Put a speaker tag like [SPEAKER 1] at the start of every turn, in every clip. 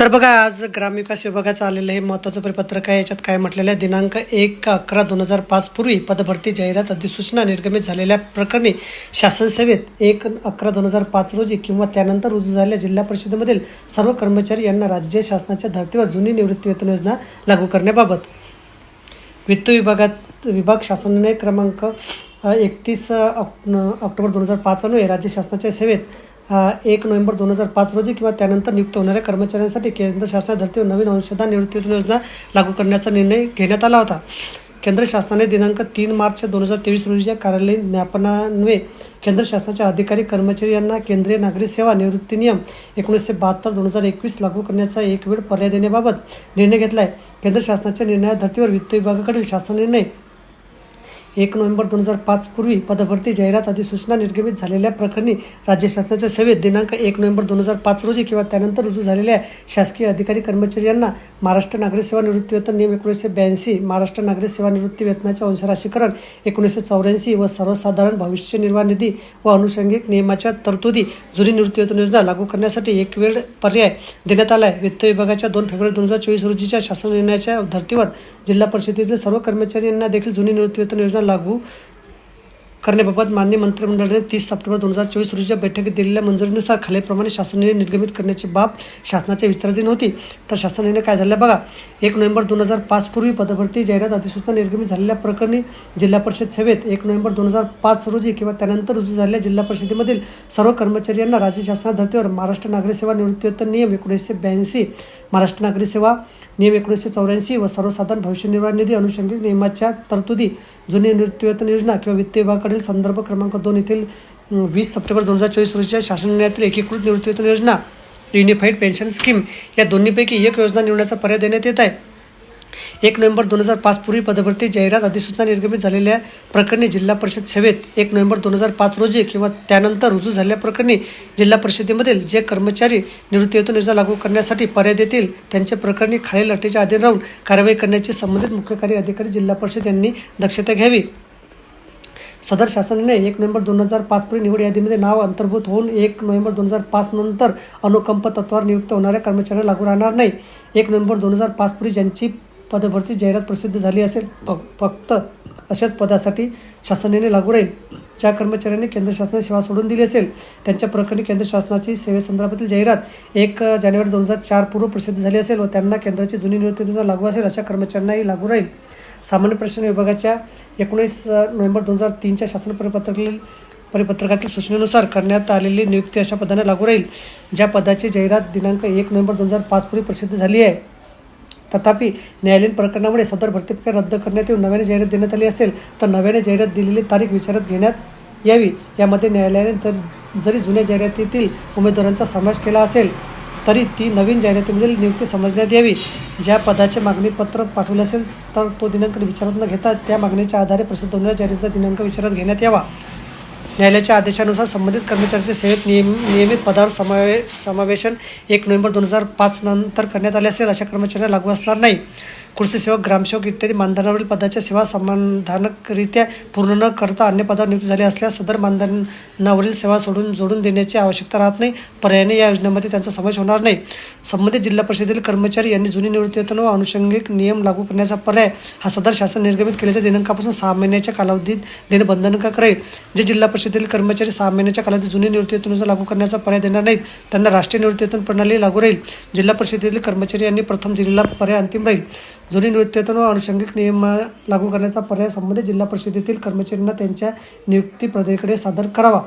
[SPEAKER 1] तर बघा आज ग्रामविकास विभागाचं आलेलं हे महत्त्वाचं परिपत्रक आहे. याच्यात काय म्हटलेलं आहे? दिनांक एक अकरा दोन हजार पाच पूर्वी पदभरती जाहिरात अधिसूचना निर्गमित झालेल्या प्रकरणी शासन सेवेत एक अकरा दोन हजार पाच रोजी किंवा त्यानंतर रुजू झालेल्या जिल्हा परिषदेमधील सर्व कर्मचारी यांना राज्य शासनाच्या धर्तीवर जुनी निवृत्ती वेतन योजना लागू करण्याबाबत. वित्त विभागात विभाग शासनाने क्रमांक एकतीस ऑक्टोबर दोन हजार पाच अन्वये राज्य शासनाच्या सेवेत एक नोव्हेंबर दोन हजार पाच रोजी किंवा त्यानंतर नियुक्त होणाऱ्या कर्मचाऱ्यांसाठी केंद्र शासनाच्या धर्तीवर नवीन अंशदान निवृत्तीवेतन योजना लागू करण्याचा निर्णय घेण्यात आला होता. केंद्र शासनाने दिनांक तीन मार्च दोन हजार तेवीस रोजीच्या कार्यालयीन ज्ञापनान्वये केंद्र शासनाच्या अधिकारी कर्मचारी यांना केंद्रीय नागरी सेवा निवृत्ती नियम एकोणीसशे बहात्तर दोन हजार एकवीस लागू करण्याचा एक वेळ पर्याय देण्याबाबत निर्णय घेतला आहे केंद्र शासनाच्या निर्णया धर्तीवर वित्त विभागाकडील शासन निर्णय एक नोव्हेंबर दोन हजार पाच पूर्वी पदभरती जाहिरात अधिसूचना निर्गमित झालेल्या प्रकरणी राज्य शासनाच्या सेवेत दिनांक एक नोव्हेंबर दोन हजार पाच रोजी किंवा त्यानंतर रुजू झालेल्या शासकीय अधिकारी कर्मचारी यांना महाराष्ट्र नागरी सेवा निवृत्ती वेतन नियम एकोणीसशे ब्याऐंशी महाराष्ट्र नागरी सेवा निवृत्ती वेतनाचे अंशराशीकरण एकोणीसशे चौऱ्याऐंशी व सर्वसाधारण भविष्य निर्वाह निधी व अनुषंगिक नियमाच्या तरतुदी जुनी निवृत्ती वेतन योजना लागू करण्यासाठी एक वेळ पर्याय देण्यात आला आहे वित्त विभागाच्या दोन फेब्रुवारी दोन हजार चोवीस रोजीच्या शासन निर्णयाच्या धर्तीवर जिल्हा परिषदेतील सर्व कर्मचारी यांना देखील जुनी निवृत्ती वेतन योजना लागू करण्याबाबत मान्य मंत्रिमंडळाने तीस सप्टेंबर दोन हजार चोवीस रोजीच्या बैठकीत दिलेल्या मंजुरीनुसार खालीलप्रमाणे शासनाने निर्गमित करण्याची बाब शासनाच्या विचाराधीन होती. तर शासनाने काय झालं बघा एक नोव्हेंबर दोन हजार पाच पूर्वी पदभरती जाहिरात अधिसूचना निर्गमित झालेल्या प्रकरणी जिल्हा परिषद सेवेत एक नोव्हेंबर दोन हजार पाच रोजी किंवा त्यानंतर रुजू झालेल्या जिल्हा परिषदेमधील सर्व कर्मचारी यांना राज्य शासना धर्तीवर महाराष्ट्र नागरी सेवा निवृत्तीवेतन नियम एकोणीसशे ब्याऐंशी महाराष्ट्र नागरी सेवा नियम एकोणीसशे चौऱ्याऐंशी व सर्वसाधारण भविष्य निर्वाह निधी अनुषंगिक नियमाच्या तरतुदी जुनी निवृत्तीवेतन योजना किंवा वित्त विभागाकडील संदर्भ क्रमांक दोन येथील वीस सप्टेंबर दोन हजार चोवीस रोजीच्या शासन निर्णयातील एकीकृत निवृत्तीवेतन योजना युनिफाईड पेन्शन स्कीम या दोन्हीपैकी एक योजना निवडण्याचा पर्याय देण्यात येत आहे. एक नोव्हेंबर दोन हजार पाच पूर्वी पदभरती जाहिरात अधिसूचना निर्गमित झालेल्या प्रकरणी जिल्हा परिषद सेवेत एक नोव्हेंबर दोन हजार पाच रोजी किंवा त्यानंतर रुजू झालेल्या प्रकरणी जिल्हा परिषदेमधील जे कर्मचारी निवृत्तीवेतन योजना लागू करण्यासाठी पर्याय देतील त्यांच्या प्रकरणी खालील अटीच्या अधीन राहून कारवाई करण्याची संबंधित मुख्य कार्य अधिकारी जिल्हा परिषद यांनी दक्षता घ्यावी. सदर शासनाने एक नोव्हेंबर दोन हजार पाचपूर्वी निवड यादीमध्ये नाव अंतर्भूत होऊन एक नोव्हेंबर दोन हजार पाच नंतर अनुकंप तत्वावर नियुक्त होणाऱ्या कर्मचाऱ्यांना लागू राहणार नाही. एक नोव्हेंबर दोन हजार पाचपूर्वी ज्यांची पदभरती जाहिरात प्रसिद्ध झाली असेल फक्त अशाच पदासाठी शासनाने लागू राहील. ज्या कर्मचाऱ्यांनी केंद्र शासनाची सेवा सोडून दिली असेल त्यांच्या प्रकरणी केंद्र शासनाची सेवेसंदर्भातील जाहिरात एक जानेवारी दोन हजार चार पूर्व प्रसिद्ध झाली असेल व त्यांना केंद्राची जुनी निवृत्ती लागू असेल अशा कर्मचाऱ्यांनाही लागू राहील. सामान्य प्रशासन विभागाच्या एकोणीस नोव्हेंबर दोन हजार तीनच्या शासन परिपत्रकातील परिपत्रकातील सूचनेनुसार करण्यात आलेली नियुक्ती अशा पदाने लागू राहील. ज्या पदाची जाहिरात दिनांक एक नोव्हेंबर दोन हजार पाच पूर्वी प्रसिद्ध झाली आहे. तथापि न्यायालयीन प्रकरणामुळे सदर भरती प्रक्रिया रद्द करण्यात येऊन नव्याने जाहिरात देण्यात आली असेल तर नव्याने जाहिरात दिलेली तारीख विचारात घेण्यात यावी. यामध्ये न्यायालयाने तर जरी जुन्या जाहिरातीतील उमेदवारांचा समावेश केला असेल तरी ती नवीन जाहिरातीमधील नियुक्ती समजण्यात यावी. ज्या पदाचे मागणीपत्र पाठवले असेल तर तो दिनांक विचारात न घेता त्या मागणीच्या आधारे प्रसिद्ध होणाऱ्या जाहिरातीचा दिनांक विचारात घेण्यात यावा. न्यायालयाच्या आदेशानुसार संबंधित कर्मचाऱ्याचे सेवेत नियम नियमित पदावर समावे समावेशन एक नोव्हेंबर दोन हजार पाच नंतर करण्यात आले असेल अशा कर्मचाऱ्यांना लागू असणार नाही. कृषीसेवक ग्रामसेवक इत्यादी मानधनावरील पदाच्या सेवा समाधानकरित्या पूर्ण न करता अन्य पदावर नियुक्त झाले असल्यास सदर मानधनावरील सेवा सोडून जोडून देण्याची आवश्यकता राहत नाही. पर्यायाने या योजनेमध्ये त्यांचा समावेश होणार नाही. संबंधित जिल्हा परिषदेतील कर्मचारी यांनी जुनी निवृत्तीवेतन व अनुषंगिक नियम लागू करण्याचा पर्याय हा सदर शासन निर्गमित केल्याच्या दिनांकापासून सहा महिन्याच्या कालावधीत देणे बंधनकारक राहील. जे जिल्हा परिषदेतील कर्मचारी सहा महिन्याच्या कालावधीत जुनी निवृत्ती लागू करण्याचा पर्याय देणार नाहीत त्यांना राष्ट्रीय निवृत्तीवेतन प्रणाली लागू राहील. जिल्हा परिषदेतील कर्मचारी यांनी प्रथम दिलेला पर्याय अंतिम राहील. जुनी निवृत्ती व अनुषंगिक नियम लागू करण्याचा पर्याय संबंधित जिल्हा परिषदेतील कर्मचाऱ्यांना त्यांच्या नियुक्ती प्रदेकडे सादर करावा.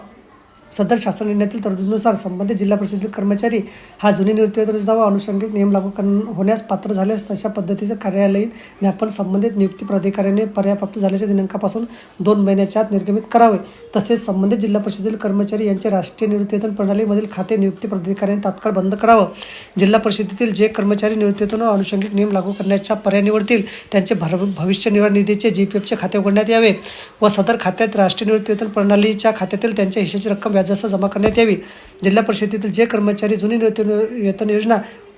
[SPEAKER 1] सदर शासन निर्णयातील तरतुदीनुसार संबंधित जिल्हा परिषदेतील कर्मचारी हा जुनी निवृत्ती योजना व अनुषंगिक नियम लागू कर होण्यास पात्र झाल्यास तशा पद्धतीचे कार्यालयीन ज्ञापन संबंधित नियुक्ती प्राधिकाऱ्याने पर्याय प्राप्त झाल्याच्या दिनांकापासून दोन महिन्याच्या आत निर्गमित करावे. तसेच संबंधित जिल्हा परिषदेतील कर्मचारी यांचे राष्ट्रीय निवृत्तीवेतन प्रणालीमधील खाते नियुक्ती प्राधिकाऱ्याने तात्काळ बंद करावं. जिल्हा परिषदेतील जे कर्मचारी निवृत्तीवेतन व अनुषंगिक नियम लागू करण्याचा पर्याय निवडतील त्यांचे भर भविष्य निर्वाह निधीचे जी पी एफचे खाते उघडण्यात यावे व सदर खात्यात राष्ट्रीय निवृत्तीवेतन प्रणालीच्या खात्यातील त्यांच्या हिशेची रक्कम व्याजासह जमा करण्यात यावी. जिल्हा परिषदेतील जे कर्मचारी जुनी निवृत्ती वेतन योजना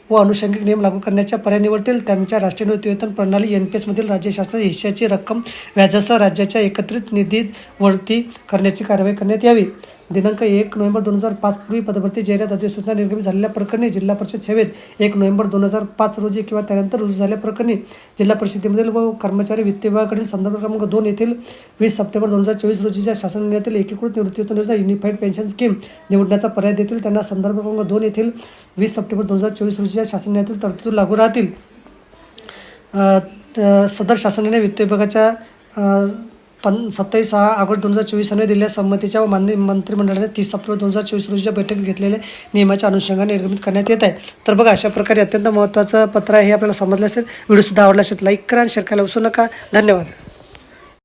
[SPEAKER 1] व अनुषंगिक नियम लागू करण्याच्या पर्याय निवडतील त्यांच्या राष्ट्रीय निवृत्ती वेतन प्रणाली एन पी एसमधील राज्य शासनाच्या हिश्श्याची रक्कम व्याजासह राज्याच्या एकत्रित निधीत वळती करण्याची कारवाई करण्यात यावी. दिनांक एक नोव्हेंबर दोन हजार पाच पूर्वी पदभरती जाहिरात अधिसूचना निर्गमित झालेल्या प्रकरणी जिल्हा परिषद सेवेत एक नोव्हेंबर दोन हजार पाच रोजी किंवा त्यानंतर रुजू झाल्या प्रकरणी जिल्हा परिषदेमधील व कर्मचारी वित्त विभागाकडील संदर्भ क्रमांक दोन येथील वीस सप्टेंबर दोन हजार चोवीस रोजीच्या शासन निर्णयातील एकीकृत निवृत्तीवेतन योजना युनिफाईड पेन्शन स्कीम निवडण्याचा पर्याय देतील त्यांना संदर्भ क्रमांक दोन येथील वीस सप्टेंबर दोन हजार चोवीस रोजीच्या शासन निर्णयातील तरतूद लागू राहतील. सदर शासनाने वित्त विभागाच्या पन सत्तावीस सहा ऑगस्ट दोन हजार चोवीसने दिलेल्या संमतीच्या व मान्य मंत्रिमंडळाने तीस सप्टेंबर दोन हजार चोवीस रोजीच्या बैठकीत घेतलेल्या नियमाच्या अनुषंगाने निर्गमित करण्यात येत आहे. तर बघा अशा प्रकारे अत्यंत महत्त्वाचं पत्र आहे हे आपल्याला समजलं असेल. व्हिडिओसुद्धा आवडला असेल लाईक करा आणि शेअर करायला विसरू नका. धन्यवाद.